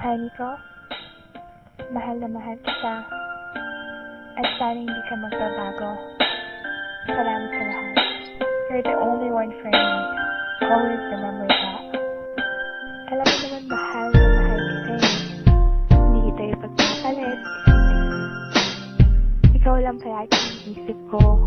Honey ko, mahal na mahal kita. At sana hindi ka magbabago. Salamat sa lahat. You're the only one for me. Always remember that. Alam mo naman mahal na mahal kita eh. Hindi kita ipagpapalit. Ikaw lang kaya isip ko.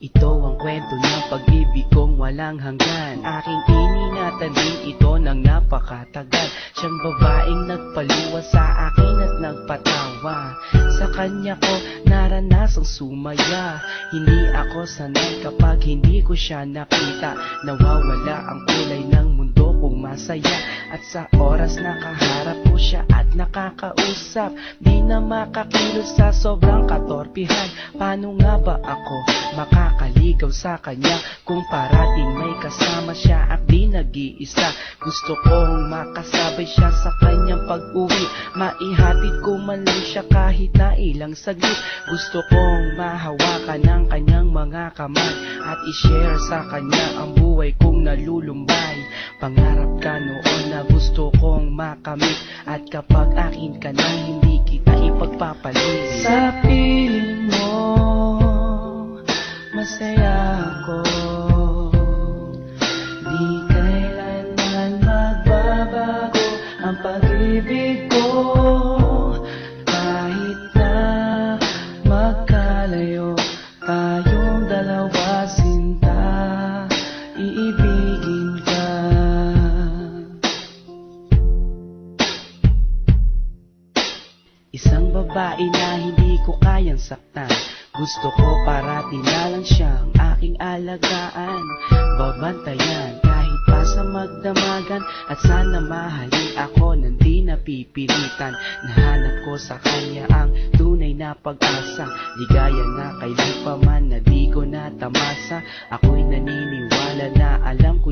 Ito ang kwento ng pag-ibig kong walang hanggan. Aking iningatan din ito ng napakatagal. Siyang babaeng nagpaluwa sa akin at nagpatawa. Sa kanya ko naranasang sumaya. Hindi ako sanay kapag hindi ko siya nakita. Nawawala ang kulay ng mundo kong masaya. At sa oras nakaharap ko siya at nakakausap. Di na makakilos sa sobrang katorpihan. Paano nga ba ako makakaligaw sa kanya Kung parating may kasama siya at di nag-iisa? Gusto kong makasabay siya sa kanyang pag-uwi. Maihatid ko man lang siya kahit na ilang saglit. Gusto kong mahawakan ng kanyang mga kamay At i-share sa kanya ang buhay kong nalulumbay. Pangarap ka noon na gusto kong makamit At kapag akin ka na hindi kita ipagpapalit Sa piling mo Masaya ako babae na hindi ko kayang saktan. Gusto ko parati na lang siyang aking alagaan. Babantayan kahit pa sa magdamagan. At sana mahalin ako nang di napipilitan. Nahanap ko sa kanya ang tunay na pag-asa. Ligaya na kailan pa man na di ko natamasa. Ako'y naniniwala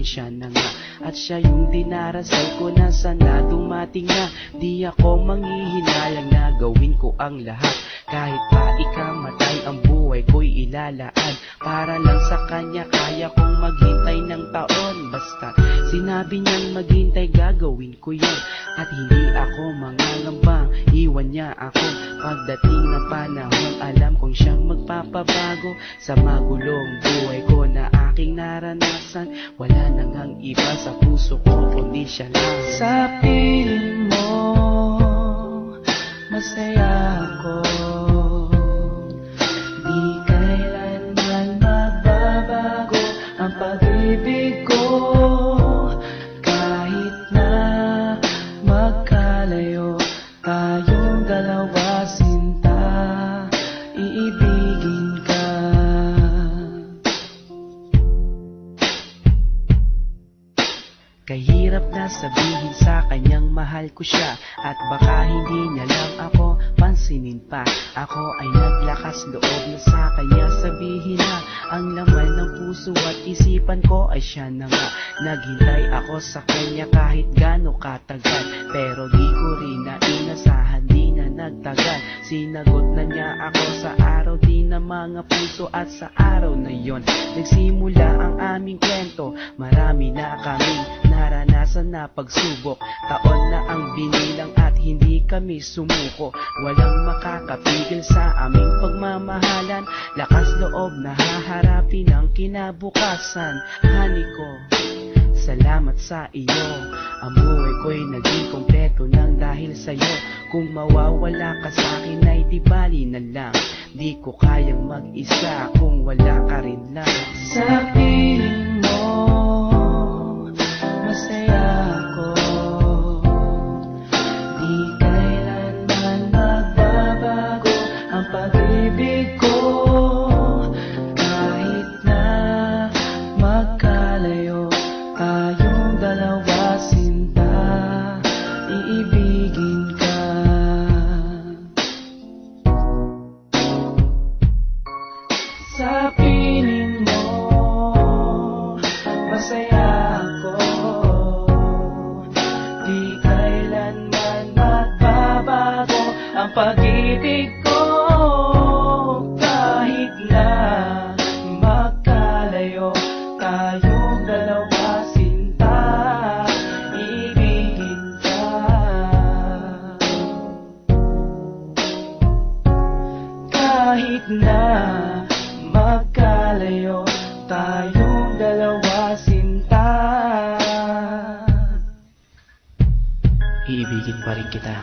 siya na nga. At siya yung dinarasal ko na sana dumating na. Di ako manghihinalang na gawin ko ang lahat. Kahit pa ikamatay ang buhay ko'y ilalaan. Para lang sa kanya kaya kong maghintay ng taon. Basta sinabi niyang maghintay gagawin ko yun. At hindi ako mangangambang iwan niya ako. Pagdating ng panahon alam kong siyang magpapabago. Sa magulong buhay ko na aking naranasan. Wala nang ang iba sa puso ko kundi siya lang. Sa piling mo masaya ako. Di kailanman magbabago ang pag-ibig ko sabihin sa kanyang mahal ko siya. At baka hindi niya lang ako pansinin pa. Ako ay naglakas loob na sa kanya. Sabihin na Ang laman ng puso at isipan ko ay siya na nga. Naghintay ako sa kanya kahit gano'ng katagal. Pero di ko rin na inasahan di na nagtagal. Sinagot na niya ako sa araw di na mga puso At sa araw na yon. Nagsimula ang aming kwento Marami na kaming naranasan na pagsubok. Taon na ang binilang at hindi kami sumuko. Walang makakapigil sa aming pagmamahalan. Lakas loob na haharapin ang kinabukasan. Hani ko, salamat sa iyo. Ang buhay ko'y naging kompleto ng dahil sa'yo. Kung mawawala ka sa akin ay di bali na lang. Di ko kayang mag-isa kung wala ka rin lang. Sa pag-ibig na magkalayo Tayong dalawa sinta. Iibigin pa rin kita